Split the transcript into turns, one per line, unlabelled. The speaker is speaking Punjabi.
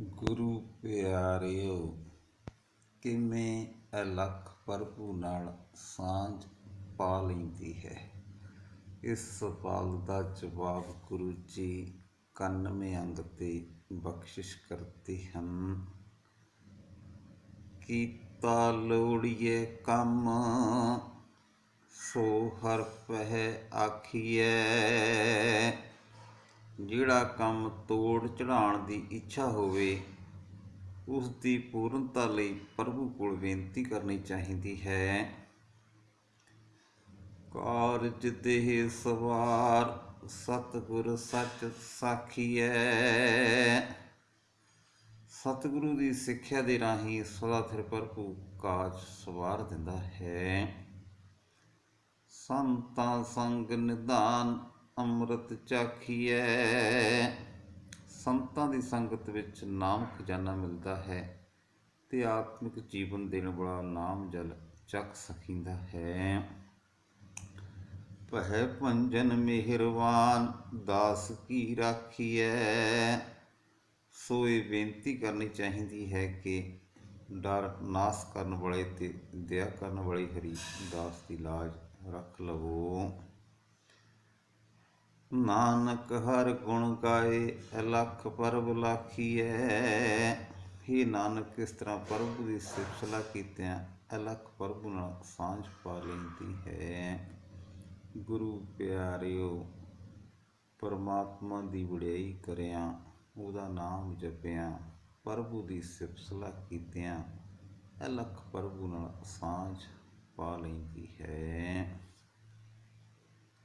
ਗੁਰੂ ਪਿਆਰਿਓ, ਕਿਵੇਂ ਅਲਖ ਪ੍ਰਭੂ ਨਾਲ ਸਾਂਝ ਪਾ ਲੈਂਦੀ ਹੈ? ਇਸ ਸਵਾਲ ਦਾ ਜਵਾਬ ਗੁਰੂ ਜੀ 91 ਅੰਗ ਤੇ ਬਖਸ਼ਿਸ਼ ਕਰਦੇ ਹਨ। ਕੀਤਾ ਲੋੜੀਏ ਕੰਮ, ਸੋ ਹਰ ਪਹਿ ਆਖੀਏ ਜਿਹੜਾ ਕੰਮ ਤੋੜ ਚੜਾਉਣ ਦੀ ਇੱਛਾ ਹੋਵੇ ਉਸ ਦੀ ਪੂਰਨਤਾ ਲਈ ਪ੍ਰਭੂ ਕੋਲ ਬੇਨਤੀ ਕਰਨੀ ਚਾਹੀਦੀ ਹੈ। ਕਾਰਜ ਦੇਹ ਸਵਾਰ ਸਤਿਗੁਰ ਸੱਚ ਸਾਖੀਐ ਸਤਿਗੁਰੂ ਦੀ ਸਿੱਖਿਆ ਦੇ ਰਾਹੀਂ ਸਦਾ ਸਿਰ ਪ੍ਰਭੂ ਕਾਜ ਸਵਾਰ ਦਿੰਦਾ ਹੈ। ਸੰਤਾਂ ਸੰਗ ਨਿਧਾਨ ਅੰਮ੍ਰਿਤ ਚਾਖੀਐ। ਸੰਤਾਂ ਦੀ ਸੰਗਤ ਵਿੱਚ ਨਾਮ ਖਜ਼ਾਨਾ ਮਿਲਦਾ ਹੈ ਤੇ ਆਤਮਿਕ ਜੀਵਨ ਦੇਣ ਵਾਲਾ ਨਾਮ ਜਲ ਚੱਕ ਸਕਿੰਦਾ ਹੈ। ਪਹਿ ਪੰਜਨ ਮਿਹਰਵਾਨ, ਦਾਸ ਕੀ ਰਾਖੀਐ? ਸੋ ਇਹ ਬੇਨਤੀ ਕਰਨੀ ਚਾਹੀਦੀ ਹੈ ਕਿ ਡਰ ਨਾਸ ਕਰਨ ਵਾਲੇ ਤੇ ਦਇਆ ਕਰਨ ਵਾਲੇ ਹਰੀ ਦਾਸ ਦੀ ਲਾਜ ਰੱਖ ਲਵੋ। ਨਾਨਕ ਹਰ ਗੁਣ ਗਾਏ ਅਲਖ ਪਰਬ ਲਾਖੀਐ। ਹੀ ਨਾਨਕ, ਇਸ ਤਰ੍ਹਾਂ ਪ੍ਰਭੂ ਦੀ ਸਿਫਤਲਾ ਕੀਤਿਆਂ ਅਲਖ ਪ੍ਰਭੂ ਨਾਲ ਸਾਂਝ ਪਾ ਲੈਂਦੀ ਹੈ। ਗੁਰੂ ਪਿਆਰਿਓ, ਪਰਮਾਤਮਾ ਦੀ ਵਡਿਆਈ ਕਰਿਆ, ਉਹਦਾ ਨਾਮ ਜਪਿਆ ਪ੍ਰਭੂ ਦੀ ਸਿਫਤਲਾ ਕੀਤਿਆਂ ਅਲਖ ਪ੍ਰਭੂ ਨਾਲ ਸਾਂਝ ਪਾ ਲੈਂਦੀ ਹੈ।